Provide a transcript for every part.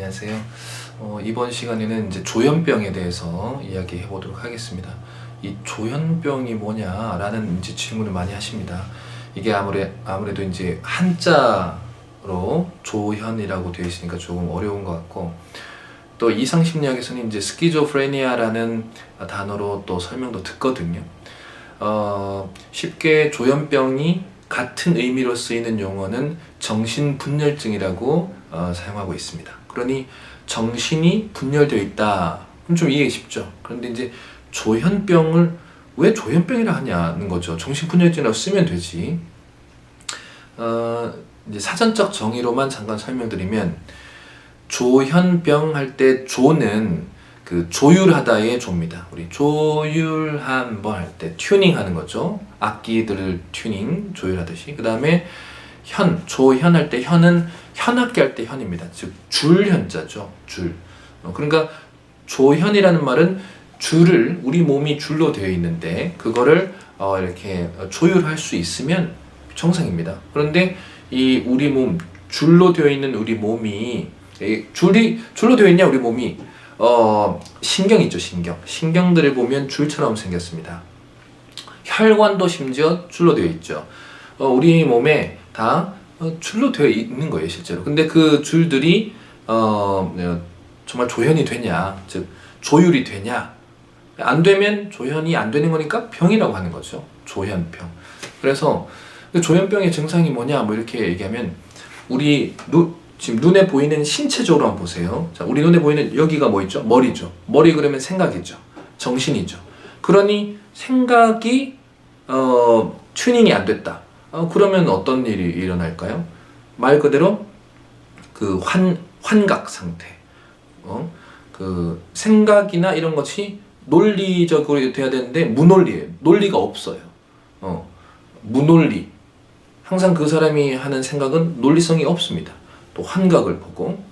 안녕하세요. 어, 이번 시간에는 이제 조현병에 대해서 이야기해 보도록 하겠습니다. 이 조현병이 뭐냐라는 이제 질문을 많이 하십니다. 이게 아무래 아무래도 이제 한자로 조현이라고 되어 있으니까 조금 어려운 것 같고 또 이상심리학에서는 이제 스키조프레니아라는 단어로 또 설명도 듣거든요. 어, 쉽게 조현병이 같은 의미로 쓰이는 용어는 정신분열증이라고 어, 사용하고 있습니다. 그러니 정신이 분열되어 있다. 그럼 좀 이해가 쉽죠. 그런데 이제 조현병을 왜 조현병이라 하냐는 거죠. 정신 분열증이라고 쓰면 되지. 어, 이제 사전적 정의로만 잠깐 설명드리면 조현병 할 때 조는 그 조율하다의 조입니다. 우리 조율한 뭐 할 때 튜닝하는 거죠. 악기들을 튜닝 조율하듯이. 그 다음에 현 조현 할 때 현은 현악기 할 때 현입니다. 즉 줄현자죠. 줄. 어, 그러니까 조현이라는 말은 줄을 우리 몸이 줄로 되어 있는데 그거를 어, 이렇게 조율할 수 있으면 정상입니다. 그런데 이 우리 몸 줄로 되어 있는 우리 몸이 이 줄이 줄로 되어 있냐 우리 몸이 어 신경 있죠 신경 신경들을 보면 줄처럼 생겼습니다. 혈관도 심지어 줄로 되어 있죠. 어, 우리 몸에 다 어, 줄로 되어 있는 거예요 실제로. 근데 그 줄들이 어, 어, 정말 조현이 되냐, 즉 조율이 되냐, 안 되면 조현이 안 되는 거니까 병이라고 하는 거죠. 조현병. 그래서 그 조현병의 증상이 뭐냐, 뭐 이렇게 얘기하면 우리 눈 지금 눈에 보이는 신체적으로 한번 보세요. 자, 우리 눈에 보이는 여기가 뭐 있죠? 머리죠. 머리 그러면 생각이죠. 정신이죠. 그러니 생각이 어, 튜닝이 안 됐다. 어, 그러면 어떤 일이 일어날까요? 말 그대로 그 환, 환각 상태. 어? 그 생각이나 이런 것이 논리적으로 돼야 되는데 무논리예요. 논리가 없어요. 어. 무논리. 항상 그 사람이 하는 생각은 논리성이 없습니다. 또 환각을 보고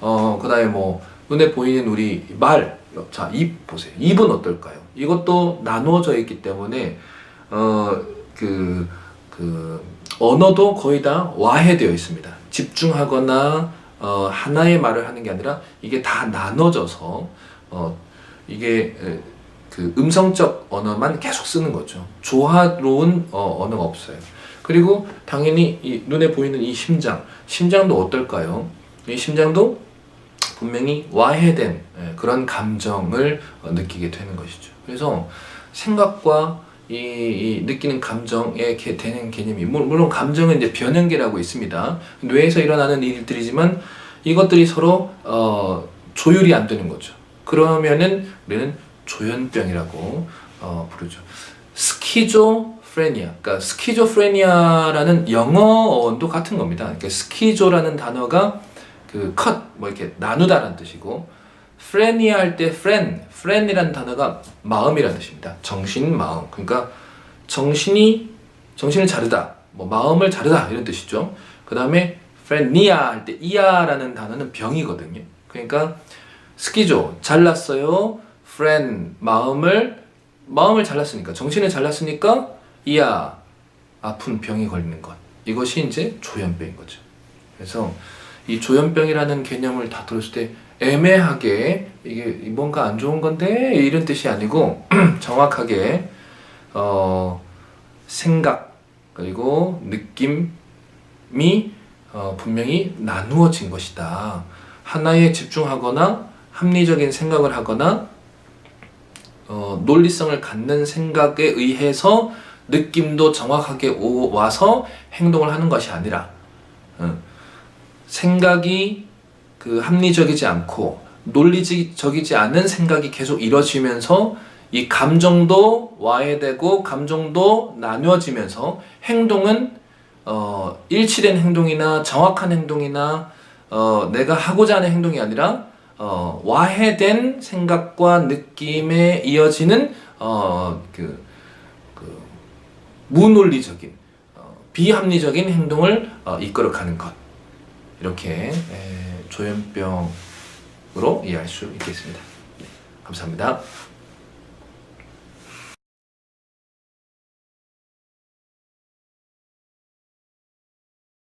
어 그다음에 뭐 눈에 보이는 우리 말, 자 입 보세요. 입은 어떨까요? 이것도 나누어져 있기 때문에 어그 그 언어도 거의 다 와해되어 있습니다. 집중하거나 어, 하나의 말을 하는 게 아니라 이게 다 나눠져서 어, 이게 에, 그 음성적 언어만 계속 쓰는 거죠. 조화로운 어, 언어가 없어요. 그리고 당연히 이 눈에 보이는 이 심장, 심장도 어떨까요? 이 심장도 분명히 와해된 예, 그런 감정을 어, 느끼게 되는 것이죠. 그래서 생각과 이, 이 느끼는 감정에 개, 되는 개념이 물- 물론 감정은 이제 변형계라고 있습니다. 뇌에서 일어나는 일들이지만 이것들이 서로 어, 조율이 안 되는 거죠. 그러면은 우리는 조현병이라고 어, 부르죠. 스키조프레니아, 그러니까 스키조프레니아라는 영어도 같은 겁니다. 그러니까 스키조라는 단어가 그 컷, 뭐 이렇게 나누다라는 뜻이고 프레니아 할때 프렌, 프렌이라는 단어가 마음이라는 뜻입니다. 정신, 마음. 그러니까 정신이 정신을 자르다, 뭐 마음을 자르다 이런 뜻이죠. 그 다음에 프레니아 할때 이아라는 단어는 병이거든요. 그러니까 스키조 잘랐어요. 프렌 마음을 마음을 잘랐으니까 정신을 잘랐으니까 이아 아픈 병이 걸리는 것 이것이 이제 조현병인 거죠. 그래서 이 조현병이라는 개념을 다 들었을 때 애매하게 이게 뭔가 안 좋은 건데 이런 뜻이 아니고 정확하게 어 생각 그리고 느낌이 어 분명히 나누어진 것이다. 하나에 집중하거나 합리적인 생각을 하거나 어, 논리성을 갖는 생각에 의해서 느낌도 정확하게 오, 와서 행동을 하는 것이 아니라 어, 생각이 그 합리적이지 않고 논리적이지 않은 생각이 계속 이뤄지면서 이 감정도 와해되고 감정도 나뉘어지면서 행동은 어, 일치된 행동이나 정확한 행동이나 어, 내가 하고자 하는 행동이 아니라 어, 와해된 생각과 느낌에 이어지는 어, 그, 그 무논리적인 어, 비합리적인 행동을 어, 이끌어가는 것 이렇게 에, 조현병으로 이해할 수 있겠습니다. 네, 감사합니다.